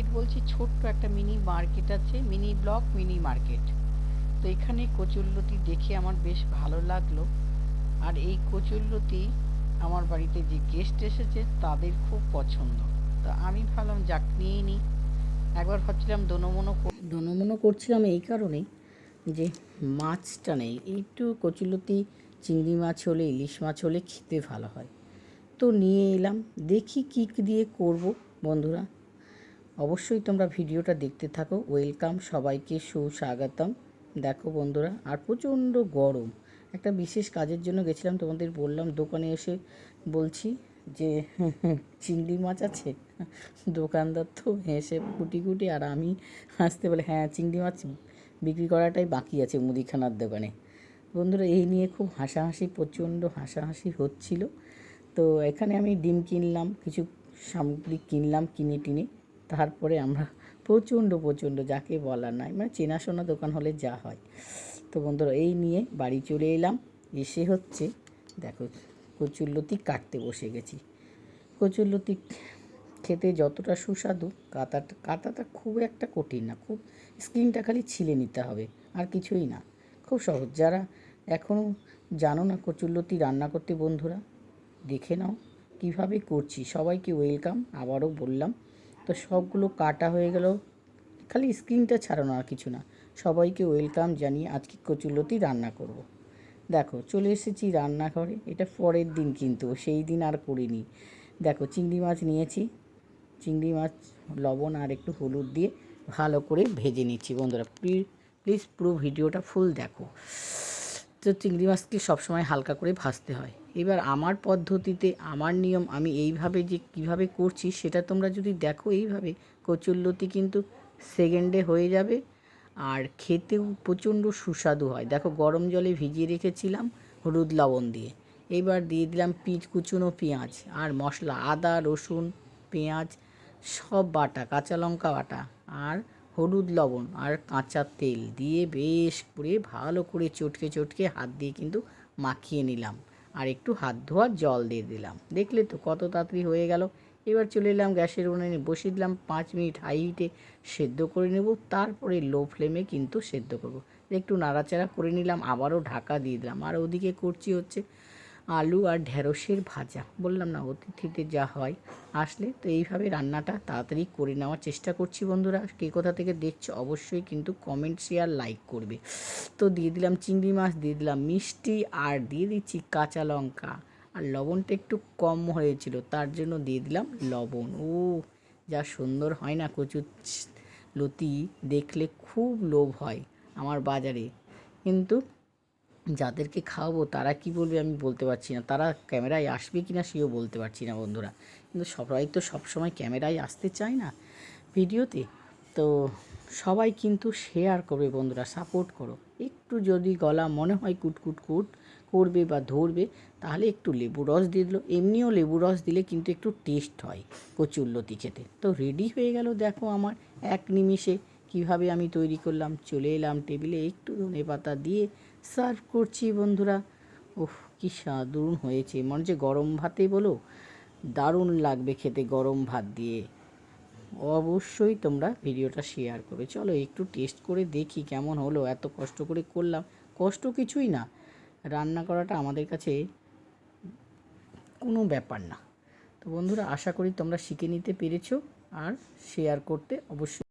Market বলছি, ছোট্ট একটা মিনি মার্কেট আছে মিনি ব্লক মিনি মার্কেট তো এখানে কচুরলতি দেখে আমার বেশ ভালো লাগল। আর এই কচুরলতি আমার বাড়িতে যে গেস্ট এসেছে, তাদের খুব পছন্দ। তো আমি ভাবলাম, যাক নিয়ে নিই একবার ভাবছিলাম দোনমনো দোনমনো করছিলাম এই কারণেই যে মাছটা নেই। একটু কচুলতি চিংড়ি মাছ হলে, ইলিশ মাছ হলে খেতে ভালো হয়। তো নিয়ে এলাম। দেখি কী দিয়ে করব, বন্ধুরা। অবশ্যই তোমরা ভিডিওটা দেখতে থাকো। ওয়েলকাম সবাইকে সুস্বাগতম। দেখো বন্ধুরা, আর প্রচণ্ড গরম। একটা বিশেষ কাজের জন্য গেছিলাম, তোমাদের বললাম দোকানে এসে বলছি যে, চিংড়ি মাছ আছে? দোকানদার তো হেসে কুটি কুটি আর আমি হাসতে বলে হ্যাঁ চিংড়ি মাছ বিক্রি করাটাই বাকি আছে মুদিখানার দোকানে। বন্ধুরা, এই নিয়ে খুব হাসাহাসি, প্রচণ্ড হাসাহাসি হচ্ছিল। তো এখানে আমি ডিম কিনলাম, কিছু সামগ্রী কিনলাম, কিনে টিনে। তারপরে আমরা প্রচণ্ড প্রচণ্ড যাকে বলার নাই। মানে চেনাশোনা দোকান হলে যা হয়। তো বন্ধুরা, এই নিয়ে বাড়ি চলে এলাম। এসে হচ্ছে, দেখো কচুরলতি কাটতে বসে গেছি। কচুরলতি খেতে যতটা সুস্বাদু, কাটাটা কাটাটা খুব একটা কঠিন না। খুব স্কিনটা খালি ছিলে নিতে হবে, আর কিছুই না। খুব সহজ। যারা এখনও জানো না কচুরলতি রান্না করতে, বন্ধুরা, দেখে নাও কীভাবে করছি। সবাইকে ওয়েলকাম। আবারও বললাম তো সবগুলো কাটা হয়ে গেল। খালি স্ক্রিনটা ছাড়ানো আর কিছু না। সবাইকে ওয়েলকাম জানিয়ে আজকে কচুরলতি রান্না করব। দেখো, চলে এসেছি রান্নাঘরে। এটা পরের দিন কিন্তু, সেই দিন আর করিনি। দেখো, চিংড়ি মাছ নিয়েছি। চিংড়ি মাছ, লবণ আর একটু হলুদ দিয়ে ভালো করে ভেজে নিচ্ছি। বন্ধুরা, প্লিজ প্লিজ পুরো ভিডিওটা ফুল দেখো। তো চিংড়ি মাছকে সবসময় হালকা করে ভাজতে হয়। এবার আমার পদ্ধতিতে আমার নিয়ম আমি এইভাবে যে কীভাবে করছি সেটা তোমরা যদি দেখো এইভাবে, কচুরলতি কিন্তু সেকেন্ডে হয়ে যাবে আর খেতেও প্রচণ্ড সুস্বাদু হয়। দেখো গরম জলে ভিজিয়ে রেখেছিলাম হলুদ লবণ দিয়ে। এবার দিয়ে দিলাম পিচ, কুচুনো পেঁয়াজ আর মশলা, আদা, রসুন, পেঁয়াজ, সব বাটা, কাঁচা লঙ্কা বাটা আর হলুদ লবণ আর কাঁচা তেল দিয়ে বেশ করে ভালো করে চটকে চটকে হাত দিয়ে কিন্তু মাখিয়ে নিলাম। আর একটু হাত ধোয়ার জল দিয়ে দিলাম। দেখলে তো কত তাড়াতাড়ি হয়ে গেল। এবার চলে এলাম গ্যাসের উনুনে। বসিয়ে দিলাম পাঁচ মিনিট হাই হিটে সেদ্ধ করে নেব। তারপরে লো ফ্লেমে কিন্তু সেদ্ধ করব। একটু নাড়াচাড়া করে নিলাম। আবারও ঢাকা দিয়ে দিলাম। আর ওদিকে করছি হচ্ছে আলু আর ঢেঁড়সের ভাজা। বললাম, না অতিথিতে যা হয়, আসলে। তো এইভাবে রান্নাটা তাড়াতাড়ি করে নেওয়ার চেষ্টা করছি বন্ধুরা। কে কোথা থেকে দেখছ অবশ্যই কিন্তু কমেন্ট শেয়ার লাইক করবে। তো দিয়ে দিলাম চিংড়ি মাছ, দিয়ে দিলাম মিষ্টি আর দিয়ে দিচ্ছি কাঁচা লঙ্কা। আর লবণটা একটু কম হয়েছিল, তার জন্য দিয়ে দিলাম লবণ। ও যা সুন্দর হয় না কচুর লতি, দেখলে খুব লোভ হয় আমার বাজারে। কিন্তু যাদেরকে খাওয়াবো, তারা কি বলবে আমি বলতে পারছি না। তারা ক্যামেরায় আসবে কি না সেও বলতে পারছি না বন্ধুরা। কিন্তু সবাই তো সবসময় ক্যামেরায় আসতে চায় না ভিডিওতে। তো সবাই কিন্তু শেয়ার করবে বন্ধুরা সাপোর্ট করো। একটু যদি গলা মনে হয় কুটকুট কুট করবে বা ধরবে, তাহলে একটু লেবু রস দিয়ে দিল। এমনিও লেবু রস দিলে কিন্তু একটু টেস্ট হয় কচুরলতি খেতে। তো রেডি হয়ে গেল দেখো আমার এক নিমিষে। কীভাবে আমি তৈরি করলাম, চলে এলাম টেবিলে একটু ধনে পাতা দিয়ে সার্ভ করছি বন্ধুরা। ওহ কি দারুণ হয়েছে। মনে হচ্ছে গরম ভাতে বলো? দারুণ লাগবে খেতে গরম ভাত দিয়ে। অবশ্যই তোমরা ভিডিওটা শেয়ার করবে। চলো একটু টেস্ট করে দেখি কেমন হলো। এত কষ্ট করে করলাম। কষ্ট কিছুই না। রান্না করাটা আমাদের কাছে কোনো ব্যাপার না। তো বন্ধুরা, আশা করি তোমরা শিখে নিতে পেরেছ। আর শেয়ার করতে অবশ্যই